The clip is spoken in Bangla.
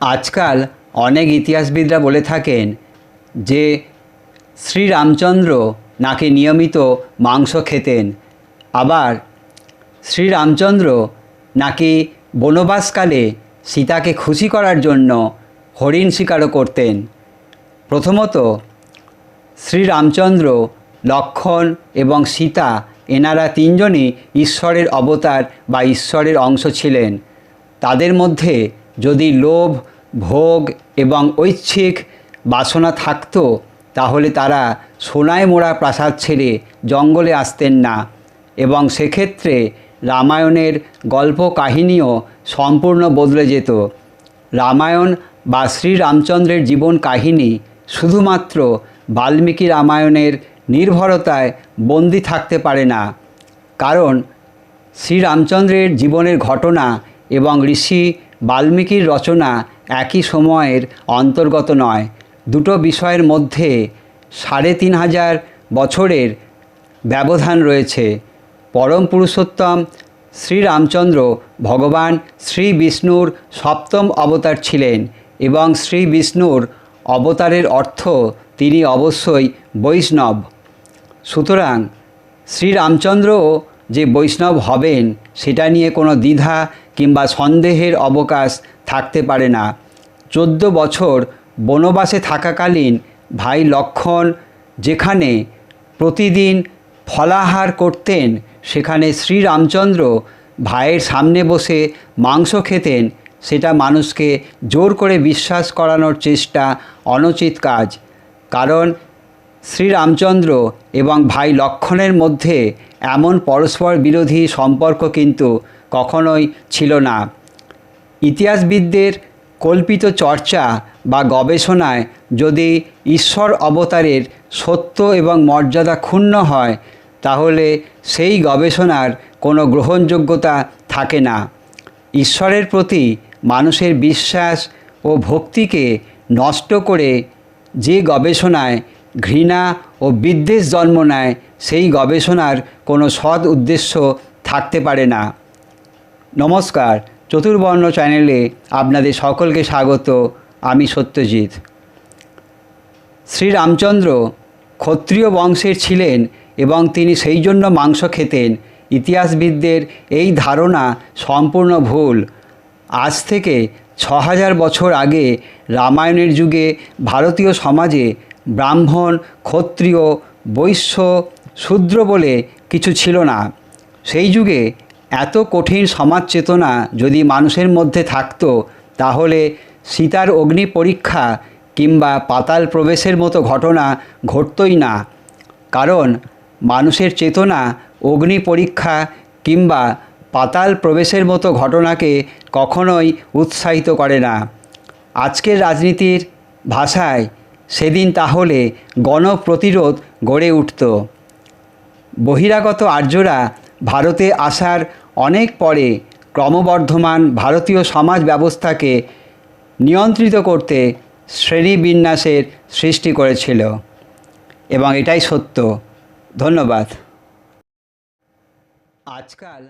আজকাল অনেক ইতিহাসবিদরা বলে থাকেন যে শ্রীরামচন্দ্র নাকি নিয়মিত মাংস খেতেন। আবার শ্রীরামচন্দ্র নাকি বনবাসকালে সীতাকে খুশি করার জন্য হরিণ শিকারও করতেন। প্রথমত শ্রীরামচন্দ্র, লক্ষণ এবং সীতা এনারা তিনজনই ঈশ্বরের অবতার বা ঈশ্বরের অংশ ছিলেন। তাদের মধ্যে যদি লোভ, ভোগ এবং ঐচ্ছিক বাসনা থাকতো, তাহলে তারা সোনায় মোড়া প্রাসাদ ছেড়ে জঙ্গলে আসতেন না এবং সেক্ষেত্রে রামায়ণের গল্প কাহিনীও সম্পূর্ণ বদলে যেত। রামায়ণ বা শ্রীরামচন্দ্রের জীবন কাহিনী শুধুমাত্র বাল্মীকি রামায়ণের নির্ভরতায় বন্দি থাকতে পারে না, কারণ শ্রীরামচন্দ্রের জীবনের ঘটনা এবং ঋষি বাল্মীকির রচনা একই সময়ের অন্তর্গত নয়। দুটো বিষয়ের মধ্যে সাড়ে তিন হাজার বছরের ব্যবধান রয়েছে। পরম পুরুষোত্তম শ্রীরামচন্দ্র ভগবান শ্রী বিষ্ণুর সপ্তম অবতার ছিলেন এবং শ্রী বিষ্ণুর অবতারের অর্থ তিনি অবশ্যই বৈষ্ণব। সুতরাং শ্রীরামচন্দ্রও যে বৈষ্ণব হবেন, সেটা নিয়ে কোনো দ্বিধা কিংবা সন্দেহের অবকাশ থাকতে পারে না। চোদ্দ বছর বনবাসে থাকাকালীন ভাই লক্ষণ যেখানে প্রতিদিন ফলাহার করতেন, সেখানে শ্রীরামচন্দ্র ভাইয়ের সামনে বসে মাংস খেতেন, সেটা মানুষকে জোর করে বিশ্বাস করানোর চেষ্টা অনুচিত কাজ। কারণ শ্রীরামচন্দ্র এবং ভাই লক্ষণের মধ্যে এমন পরস্পর বিরোধী সম্পর্ক কিন্তু কখনোই ছিল না। ইতিহাসবিদদের কল্পিত চর্চা বা গবেষণায় যদি ঈশ্বর অবতারের সত্য এবং মর্যাদা ক্ষুণ্ণ হয়, তাহলে সেই গবেষণার কোনো গ্রহণযোগ্যতা থাকে না। ঈশ্বরের প্রতি মানুষের বিশ্বাস ও ভক্তিকে নষ্ট করে যে গবেষণায় ঘৃণা ও বিদ্বেষ জন্ম নেয়, সেই গবেষণার কোনো সৎ উদ্দেশ্য থাকতে পারে না। নমস্কার, চতুর্বর্ণ চ্যানেলে আপনাদের সকলকে স্বাগত, আমি সত্যজিৎ। শ্রীরামচন্দ্র ক্ষত্রিয় বংশের ছিলেন এবং তিনি সেই জন্য মাংস খেতেন। ইতিহাসবিদদের এই ধারণা সম্পূর্ণ ভুল। আজ থেকে ছ হাজার বছর আগে রামায়ণের যুগে ভারতীয় সমাজে ব্রাহ্মণ, ক্ষত্রিয়, বৈশ্য, শূদ্র বলে কিছু ছিল না। সেই যুগে এত কঠিন সমাজ চেতনা যদি মানুষের মধ্যে থাকতো, তাহলে সীতার অগ্নি পরীক্ষা কিংবা পাতাল প্রবেশের মতো ঘটনা ঘটতই না। কারণ মানুষের চেতনা, অগ্নি পরীক্ষা কিংবা পাতাল প্রবেশের মতো ঘটনাকে কখনোই উৎসাহিত করে না। আজকের রাজনীতির ভাষায় সেদিন তাহলে গণপ্রতিরোধ গড়ে উঠত। বহিরাগত আর্যরা ভারতে আসার অনেক পরে ক্রমবর্ধমান ভারতীয় সমাজ ব্যবস্থাকে নিয়ন্ত্রিত করতে শ্রেণীবিন্যাসের সৃষ্টি করেছিল। এবং এটাই সত্য। ধন্যবাদ। আজকাল